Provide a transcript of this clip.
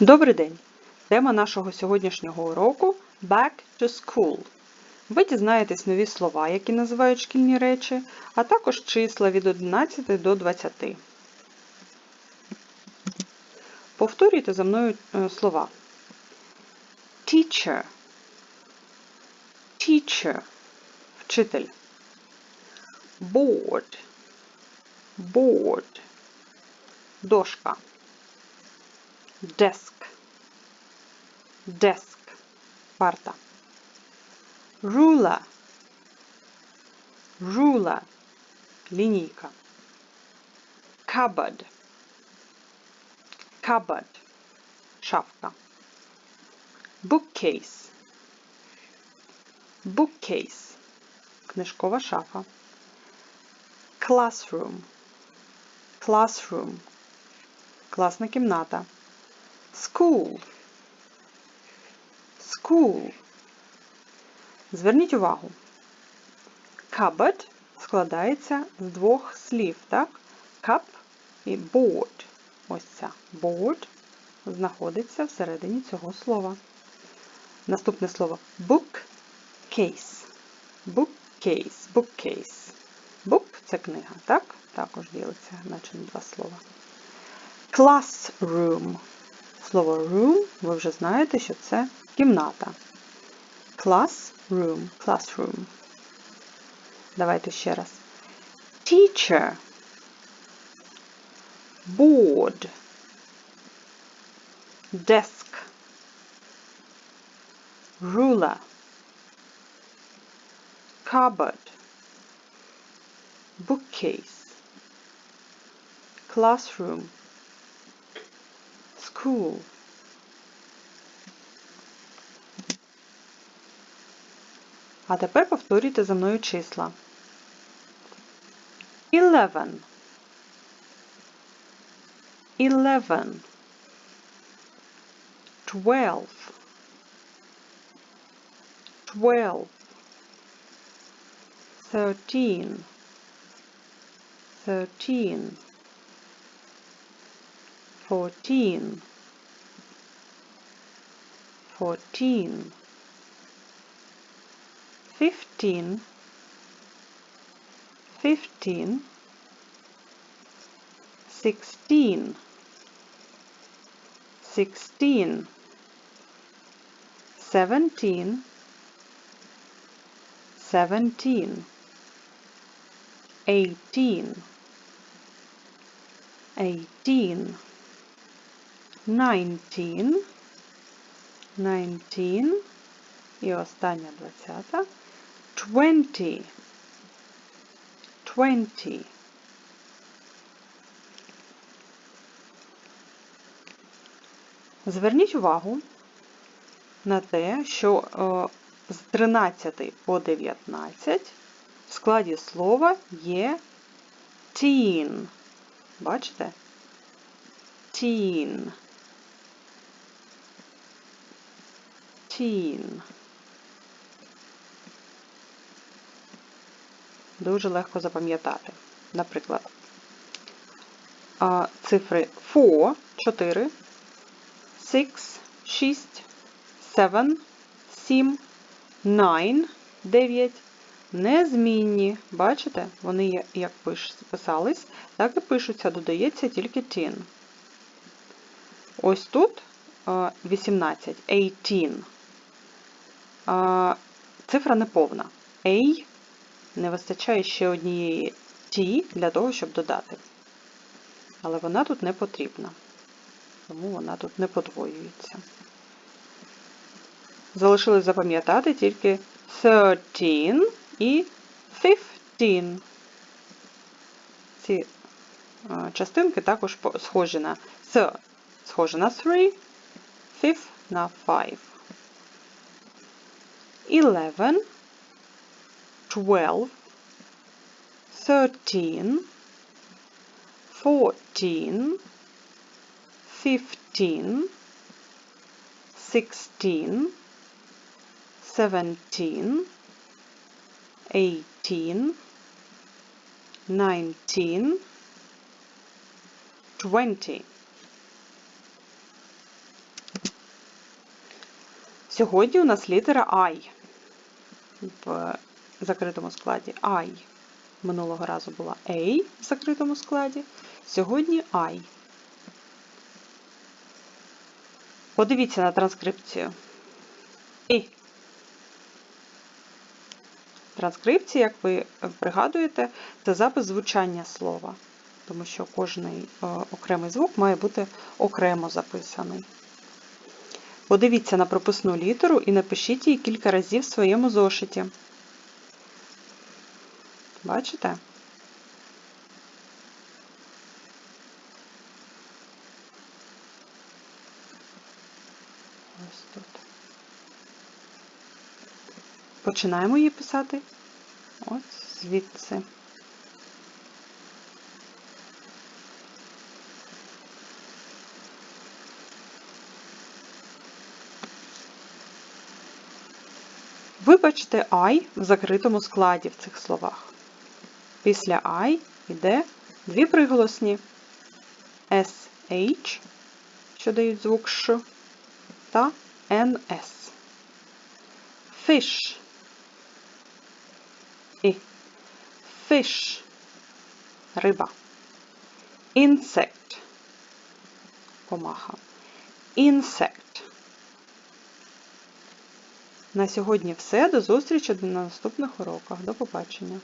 Добрий день! Тема нашого сьогоднішнього уроку Back to School. Ви дізнаєтесь нові слова, які називають шкільні речі, а також числа від 11 до 20. Повторюйте за мною е, слова. Teacher. Teacher. Вчитель. Board. Board. Дошка. Desk. Desk. Парта. Ruler. Ruler. Лінійка. Cupboard. Cupboard. Шафка. Bookcase. Bookcase. Книжкова шафа. Classroom. Classroom. Класна кімната. School. School. Зверніть увагу. Cupboard складається з двох слів, так? Cup і board. Ось ця. Board знаходиться всередині цього слова. Наступне слово bookcase. Bookcase. Bookcase. Book – це книга, так? Також ділиться, наче на два слова. Classroom. Слово room, ви вже знаєте, що це кімната. Classroom. Classroom. Давайте ще раз. Teacher. Board. Desk. Ruler. Cupboard. Bookcase. Classroom. School. А тепер повторюйте за мною числа. Eleven. Eleven. Twelve. Twelve. Thirteen. Thirteen. Fourteen. Fourteen. Fifteen. Fifteen. Sixteen. Sixteen. Seventeen. Seventeen. Eighteen. Eighteen. Nineteen. Nineteen. І остання двадцята. Twenty. Twenty. Зверніть увагу на те, що е, з 13 по 19 в складі слова є teen. Бачите? Teen. Teen. Дуже легко запам'ятати. Наприклад, цифри 4, 4, 6, 6, 7, 7, 9, 9, незмінні. Бачите, вони як писались, так і пишуться, додається тільки teen. Ось тут 18, 18. Цифра неповна. A не вистачає ще однієї T для того, щоб додати. Але вона тут не потрібна, тому вона тут не подвоюється. Залишилось запам'ятати тільки 13 і 15. Ці частинки також схожі на «th», схожі на 3, fifth на 5. 11 twelve, thirteen, fourteen, fifteen, sixteen, seventeen, eighteen, nineteen, twenty. Сьогодні у нас літера I в закритому складі I. Минулого разу була A в закритому складі. Сьогодні I. Подивіться на транскрипцію. І. Транскрипція, як ви пригадуєте, це запис звучання слова, тому що кожен е, окремий звук має бути окремо записаний. Подивіться на прописну літеру і напишіть її кілька разів в своєму зошиті. Бачите? Ось тут. Починаємо її писати ось звідси. Вибачте I в закритому складі в цих словах. Після I йде дві приголосні SH, що дають звук Ш, та NS. Fish. І. Fish. Риба. Insect. Комаха. Insect. На сьогодні все. До зустрічі на наступних уроках. До побачення.